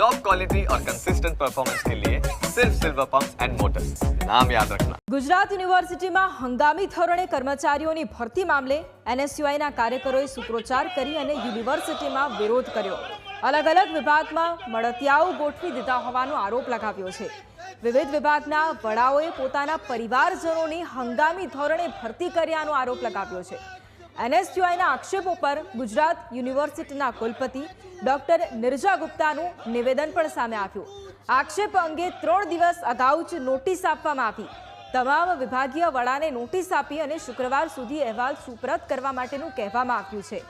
Top quality और consistent performance के लिए सिर्फ सिल्वर पंप एंड मोटर्स नाम याद रखना ગુજરાત યુનિવર્સિટીમાં હંગામી ધોરણે કર્મચારીઓની ભરતી મામલે એનએસયુઆઈના કાર્યકરોએ સૂત્રોચ્ચાર કરી અને યુનિવર્સિટીમાં વિરોધ કર્યો અલગ અલગ વિભાગમાં મળતિયાઓ ગોઠવી દીધા હોવાનો આરોપ લગાવ્યો છે વિવિધ વિભાગના વડાઓએ પોતાના પરિવારજનોની હંગામી ધોરણે ભરતી કર્યાનો આરોપ લગાવ્યો છે એનએસયુઆઈના આક્ષેપો પર ગુજરાત યુનિવર્સિટીના કુલપતિ ડોક્ટર નિર્જા ગુપ્તાનું નિવેદન પણ સામે આવ્યું. આક્ષેપ અંગે ત્રણ દિવસ અગાઉ જ નોટિસ આપવામાં આવી. તમામ વિભાગીય વડાને નોટિસ આપી અને શુક્રવાર સુધી અહેવાલ સુપ્રત કરવા માટેનું કહેવામાં આવ્યું છે.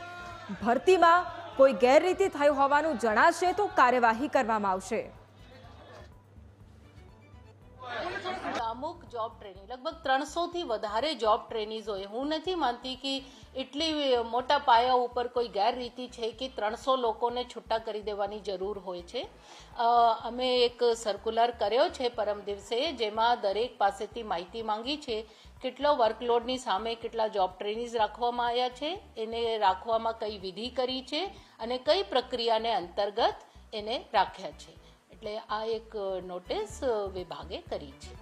ભરતીમાં કોઈ ગેરરીતિ થઈ હોવાનું જણાશે તો કાર્યવાહી કરવામાં આવશે. અમુક જોબ ટ્રેનિંગ લગભગ ત્રણસોથી વધારે જોબ ટ્રેનીઝ હોય. હું નથી માનતી કે એટલી મોટા પાયા ઉપર કોઈ ગેરરીતિ છે કે ત્રણસો લોકોને છૂટા કરી દેવાની જરૂર હોય છે. અમે એક સર્ક્યુલર કર્યો છે પરમ દિવસે, જેમાં દરેક પાસેથી માહિતી માંગી છે કેટલો વર્કલોડની સામે કેટલા જોબ ટ્રેનીઝ રાખવામાં આવ્યા છે, એને રાખવામાં કઈ વિધિ કરી છે અને કઈ પ્રક્રિયાને અંતર્ગત એને રાખ્યા છે. એટલે આ એક નોટિસ વિભાગે કરી છે.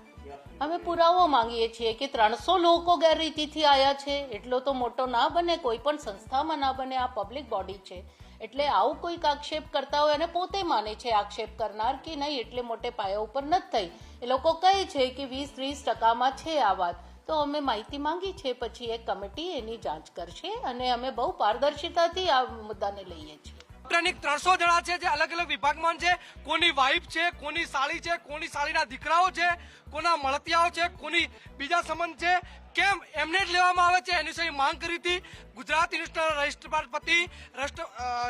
અમે પુરાવો માંગીએ છીએ કે ત્રણસો લોકો ગેરરીતિથી આવ્યા છે. એટલો તો મોટો ના બને, કોઈ પણ સંસ્થામાં ના બને, આ પબ્લિક બોડી છે. એટલે આવું કોઈક આક્ષેપ કરતા હોય અને પોતે માને છે આક્ષેપ કરનાર કે નહીં, એટલે મોટે પાયા ઉપર નથી થઈ. એ લોકો કહે છે કે વીસ ત્રીસ ટકામાં છે આ વાત. તો અમે માહિતી માંગી છે, પછી એક કમિટી એની જાંચ કરશે અને અમે બહુ પારદર્શિતાથી આ મુદ્દાને લઈએ છીએ. ટ્રેનિંગ ત્રણસો જણા છે જે અલગ અલગ વિભાગમાં છે. કોની વાઇફ છે, કોની સાળી છે, કોની સાળીના દીકરાઓ છે, કોના મળતિયાઓ છે, કોની બીજા સંબંધ છે. કેમ? એમને જ લેવામાં આવે છે. એની સહી માંગ કરી હતી. ગુજરાત યુનિવર્સિટીના રજિસ્ટ્રારપતિ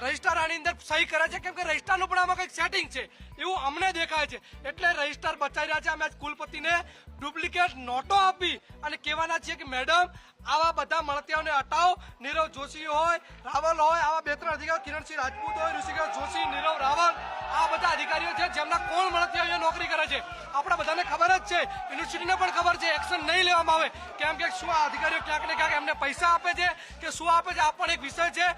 રજિસ્ટ્રાર આની અંદર સહી કરે છે. કેમ કે રજિસ્ટ્રારનું પણ આમાં કંઈક સેટિંગ છે. એવું અમને દેખાય છે. એટલે રજિસ્ટ્રાર બચાવી રહ્યા છે. અમે આજ કુલપતિને ડુપ્લિકેટ નોટો આપી અને કહેવાના છીએ કે, મેડમ, આવા બધા મળતિયાઓને હટાવો. નીરવ જોશી હોય, રાવલ હોય, આવા બે ત્રણ અધિકારીઓ, કિરણસિંહ રાજપૂત હોય, ઋષિકેશ જોશી આ અધિકારીઓ છે, જેમના કોણ મળતી અહીંયા નોકરી કરે છે. આપણા બધાને ખબર જ છે, યુનિવર્સિટીને પણ ખબર છે એક્શન નહીં લેવામાં આવે. કેમ કે શું આ અધિકારીઓ ક્યાંક ને ક્યાંક એમને પૈસા આપે છે, કે શું આપે છે, આ પણ એક વિષય છે.